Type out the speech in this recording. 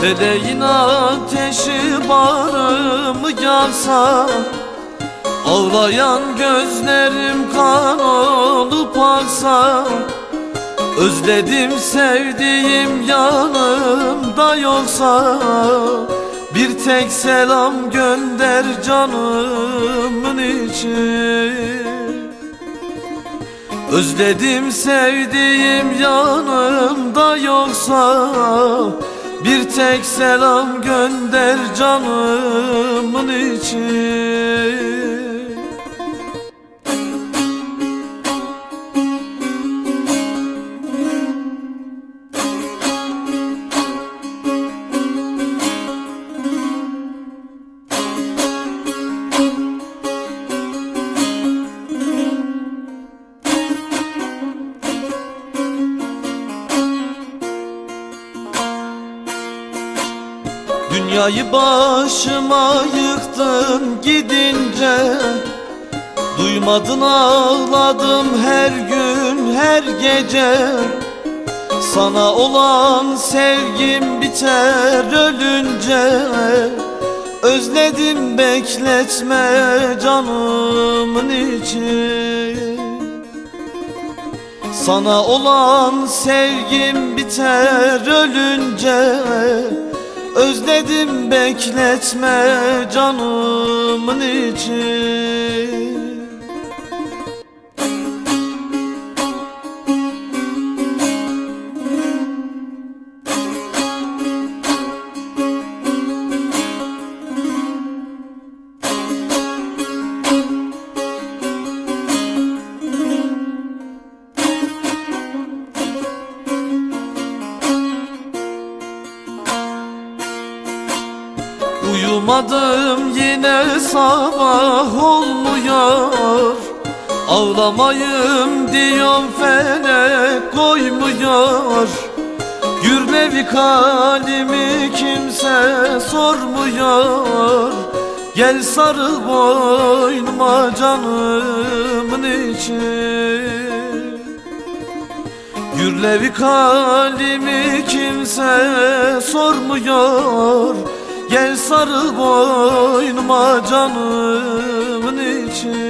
Feleğin ateşi bağrımı yansa Ağlayan gözlerim kan olup aksa Özledim sevdiğim yanımda yoksa tek selam gönder canımın için Özledim sevdiğim yanımda yoksa Bir tek selam gönder canımın için Dünyayı başıma yıktın gidince. Duymadın ağladım her gün her gece. Sana olan sevgim biter ölünce. Özledim bekletme canımın için Sana olan sevgim biter ölünce Özledim bekletme canımın için Uyumadım yine sabah olmuyor. Ağlamayım diyorum felek koymuyor. Gürlevi kalimi kimse sormuyor. Gel sarıl boynuma canımın için Gürlevi kalimi kimse sormuyor Gel sarıl boynuma canımın için